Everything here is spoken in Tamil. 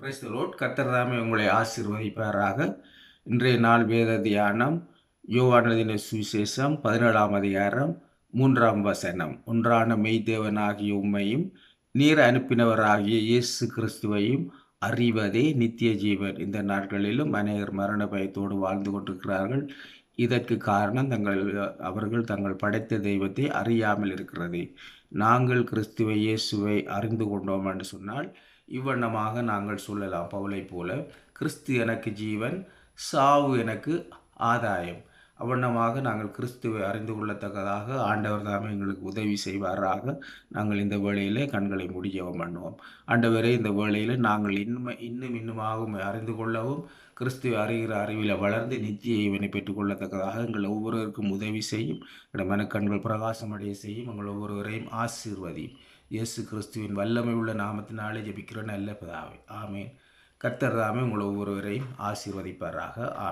பிரைஸ்தலோட் ரோட் தாமே உங்களை ஆசிர்வதிப்பாராக. இன்றைய நாள் வேத தியானம் யோவானதின சுவிசேஷம் பதினேழாம் அதிகாரம் மூன்றாம் வசனம். ஒன்றான மெய்தேவனாகிய உண்மையும் நீர் அனுப்பினவராகிய இயேசு கிறிஸ்துவையும் அறிவதே நித்திய ஜீவன். இந்த நாட்களிலும் அநேகர் மரண பயத்தோடு வாழ்ந்து கொண்டிருக்கிறார்கள். இதற்கு காரணம் தங்கள் அவர்கள் தங்கள் படைத்த தெய்வத்தை அறியாமல் இருக்கிறது. நாங்கள் கிறிஸ்துவை இயேசுவை அறிந்து கொண்டோம் என்று சொன்னால் இவ்வண்ணமாக நாங்கள் சொல்லலாம் பவுலை போல கிறிஸ்து எனக்கு ஜீவன் சாவு எனக்கு ஆதாயம். அவ்வண்ணமாக நாங்கள் கிறிஸ்துவை அறிந்து கொள்ளத்தக்கதாக ஆண்டவர் தாமே எங்களுக்கு உதவி செய்வாராக. நாங்கள் இந்த வேளையிலே கண்களை முடியவும் பண்ணுவோம். ஆண்டவரே இந்த வேளையில் நாங்கள் இன்னும் இன்னும் இன்னுமாகவும் அறிந்து கொள்ளவும் கிறிஸ்துவை அறிகிற அறிவில் வளர்ந்து நித்திய இவனை பெற்றுக்கொள்ளத்தக்கதாக எங்கள் ஒவ்வொருவருக்கும் உதவி செய்யும் எங்கள் மனக்கண்கள் பிரகாசமடைய செய்யும் எங்கள் ஒவ்வொருவரையும் ஆசீர்வதியும். இயேசு கிறிஸ்துவின் வல்லமை உள்ள நாமத்தினாலே ஜபிக்கிற நல்ல பிதாவை. ஆமேன். கர்த்தர் தாமே உங்கள் ஒவ்வொருவரையும் ஆசீர்வதிப்பாராக. ஆ